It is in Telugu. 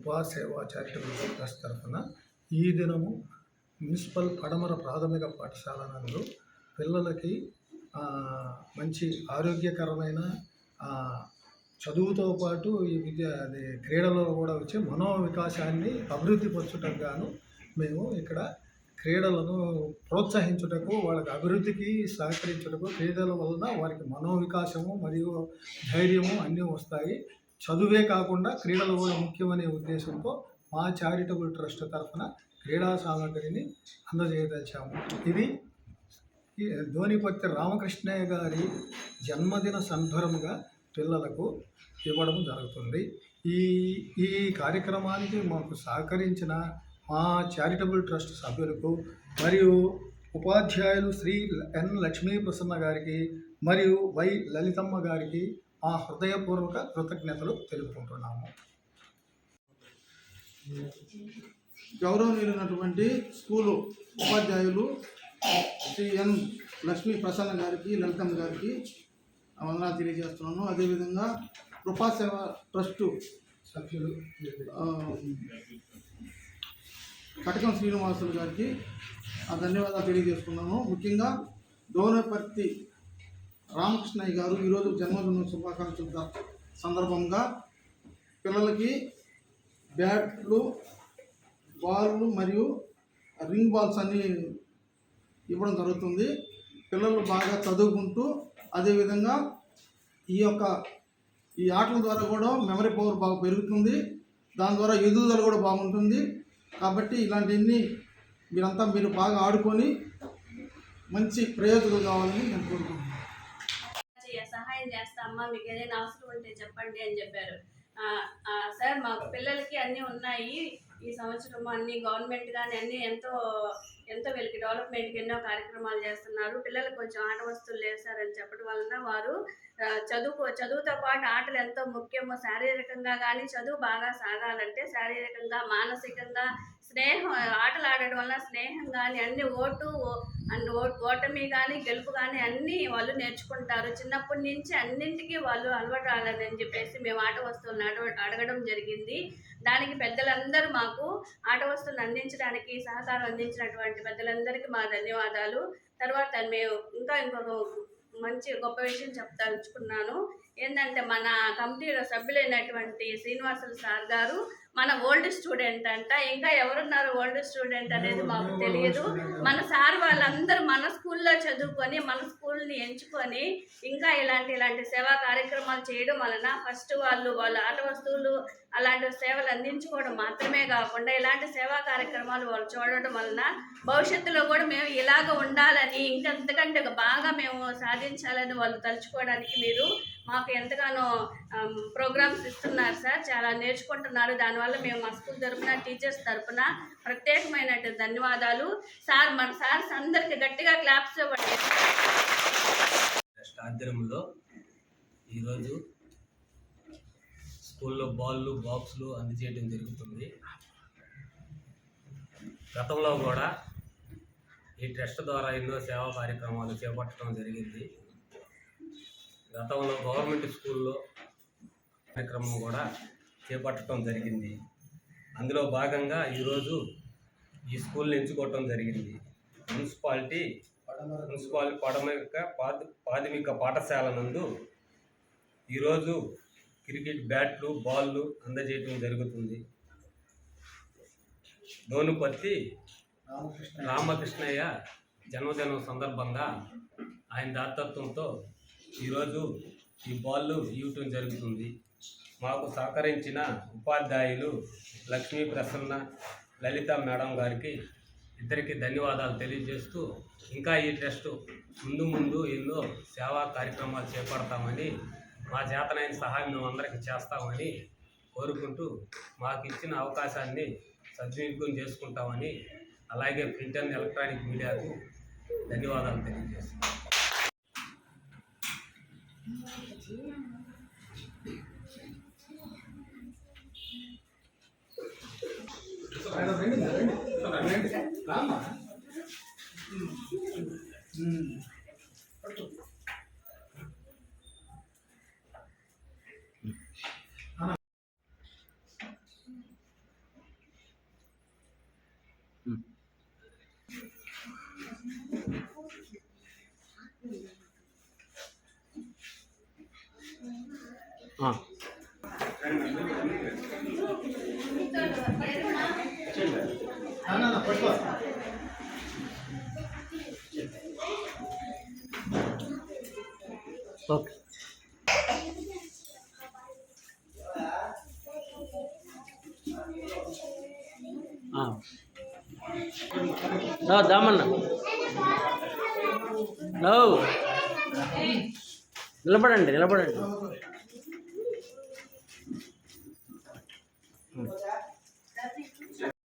కృపా సేవా చారిటబుల్ ట్రస్ట్ తరఫున ఈ దినము మున్సిపల్ పడమర ప్రాథమిక పాఠశాల నందు పిల్లలకి మంచి ఆరోగ్యకరమైన చదువుతో పాటు ఈ విద్య అది క్రీడలో కూడా వచ్చే మనో వికాసాన్ని అభివృద్ధి పరచుటకు గాను మేము ఇక్కడ క్రీడలను ప్రోత్సహించుటకు వాళ్ళకి అభివృద్ధికి సహకరించుటకు క్రీడల వలన వారికి మనో వికాసము మరియు ధైర్యము అన్నీ వస్తాయి. చదువే కాకుండా క్రీడలు కూడా ముఖ్యమనే ఉద్దేశంతో మా చారిటబుల్ ట్రస్ట్ తరఫున క్రీడా సామగ్రిని అందజేయదలిచాము. ఇది ధోనిపత్తి రామకృష్ణయ్య గారి జన్మదిన సందర్భంగా పిల్లలకు ఇవ్వడం జరుగుతుంది. ఈ ఈ కార్యక్రమానికి మాకు సహకరించిన మా చారిటబుల్ ట్రస్ట్ సభ్యులకు మరియు ఉపాధ్యాయులు శ్రీ ఎన్ లక్ష్మీ ప్రసన్న గారికి మరియు వై లలితమ్మ గారికి మా హృదయపూర్వక కృతజ్ఞతలు తెలుపుకుంటున్నాము. గౌరవనీయులైనటువంటి స్కూలు ఉపాధ్యాయులు శ్రీ ఎన్ లక్ష్మీ ప్రసన్న గారికి లలితమ్మ గారికి వందనాలు తెలియజేస్తున్నాను. అదేవిధంగా కృపాసేవ ట్రస్టు సభ్యులు కటకం శ్రీనివాసులు గారికి ఆ ధన్యవాదాలు తెలియజేసుకున్నాను. ముఖ్యంగా దోనపర్తి రామకృష్ణయ్య గారు ఈరోజు జన్మదిన శుభాకాంక్షల సందర్భంగా పిల్లలకి బ్యాట్లు బాల్లు మరియు రింగ్ బాల్స్ అన్నీ ఇవ్వడం జరుగుతుంది. పిల్లలు బాగా చదువుకుంటూ అదేవిధంగా ఈ యొక్క ఈ ఆటల ద్వారా కూడా మెమరీ పవర్ బాగా పెరుగుతుంది. దాని ద్వారా ఎదుగుదల కూడా బాగుంటుంది. కాబట్టి ఇలాంటివన్నీ మీరంతా మీరు బాగా ఆడుకొని మంచి ప్రయోజకులు కావాలని నేను కోరుకుంటున్నాను. సహాయం చేస్తా అమ్మా మీకు ఏదైనా అవసరం ఉంటే చెప్పండి అని చెప్పారు. ఆ, సార్ మా పిల్లలకి అన్నీ ఉన్నాయి. ఈ సంవత్సరం అన్ని గవర్నమెంట్ కానీ అన్ని ఎంతో ఎంతో వీళ్ళకి డెవలప్మెంట్కి ఎన్నో కార్యక్రమాలు చేస్తున్నారు. పిల్లలకు కొంచెం ఆట వస్తువులు లేవు చెప్పడం వలన వారు ఆ, చదువు చదువుతో పాటు ఆటలు ఎంతో ముఖ్యము. శారీరకంగా కానీ చదువు బాగా సాగాలంటే శారీరకంగా మానసికంగా స్నేహం ఆటలు ఆడడం వల్ల స్నేహం కానీ అన్ని ఓటు అండ్ ఓ- ఓటమి కానీ గెలుపు కానీ అన్నీ వాళ్ళు నేర్చుకుంటారు. చిన్నప్పటి నుంచి అన్నింటికీ వాళ్ళు అలవాటు రాలేదని చెప్పేసి మేము ఆట వస్తువులను అడవ అడగడం జరిగింది. దానికి పెద్దలందరూ మాకు ఆట వస్తువులను అందించడానికి సహకారం అందించినటువంటి పెద్దలందరికీ మా ధన్యవాదాలు. తర్వాత మేము ఇంకా ఇంకొక మంచి గొప్ప విషయం చెప్తానుకున్నాను ఏంటంటే మన కమిటీలో సభ్యులైనటువంటి శ్రీనివాసులు సార్ గారు మన ఓల్డ్ స్టూడెంట్ అంట ఇంకా ఎవరున్నారు ఓల్డ్ స్టూడెంట్ అనేది మాకు తెలియదు. మన సార్ వాళ్ళందరూ మన స్కూల్లో చదువుకొని మన స్కూల్ని ఎంచుకొని ఇంకా ఇలాంటి ఇలాంటి సేవా కార్యక్రమాలు చేయడం వలన ఫస్ట్ వాళ్ళు వాళ్ళ ఆట వస్తువులు అలాంటి సేవలు అందించుకోవడం మాత్రమే కాకుండా ఇలాంటి సేవా కార్యక్రమాలు వాళ్ళు చూడడం వలన భవిష్యత్తులో కూడా మేము ఇలాగ ఉండాలని ఇంకంతకంటే బాగా మేము సాధించాలని వాళ్ళు తలుచుకోవడానికి మీరు మాకు ఎంతగానో ప్రోగ్రామ్స్ ఇస్తున్నారు సార్. చాలా నేర్చుకుంటున్నారు. దానివల్ల మేము మా స్కూల్ తరపున టీచర్స్ తరపున ప్రత్యేకమైన ధన్యవాదాలు. సార్ మన సార్స్ అందరికి గట్టిగా క్లాప్స్ ఇవ్వండి. ట్రస్ట్ ఆధ్వర్యంలో ఈరోజు స్కూల్లో బాల్లు బాక్స్లు అందజేయడం జరుగుతుంది. గతంలో కూడా ఈ ట్రస్ట్ ద్వారా ఎన్నో సేవా కార్యక్రమాలు చేపట్టడం జరిగింది. గతంలో గవర్నమెంట్ స్కూల్లో కార్యక్రమం కూడా చేపట్టడం జరిగింది. అందులో భాగంగా ఈరోజు ఈ స్కూల్ని ఎంచుకోవటం జరిగింది. మున్సిపాలిటీ మున్సిపాలిటీ ప్రాథమిక ప్రాథమిక పాఠశాల నందు ఈరోజు క్రికెట్ బ్యాట్లు బాళ్ళు అందజేయటం జరుగుతుంది. దోనుపర్తి రామకృష్ణయ్య జన్మదినం సందర్భంగా ఆయన దాతత్వంతో ఈరోజు ఈ బాళ్ళు ఇవ్వటం జరుగుతుంది. మాకు సహకరించిన ఉపాధ్యాయులు లక్ష్మీ ప్రసన్న లలిత మేడం గారికి ఇద్దరికి ధన్యవాదాలు తెలియజేస్తూ ఇంకా ఈ ట్రస్ట్ ముందు ముందు ఎన్నో సేవా కార్యక్రమాలు చేపడతామని మా చేతనైన సహాయం మేము అందరికీ చేస్తామని కోరుకుంటూ మాకు ఇచ్చిన అవకాశాన్ని సద్వినియోగం చేసుకుంటామని అలాగే ప్రింట్ అండ్ ఎలక్ట్రానిక్ మీడియాకు ధన్యవాదాలు తెలియజేస్తున్నాం. రండి రండి. రండి. రామ్మా. నాన్న పట్టుకో ఓకే ఆ. దా దామన్న నో నిలబడండి నిలబడండి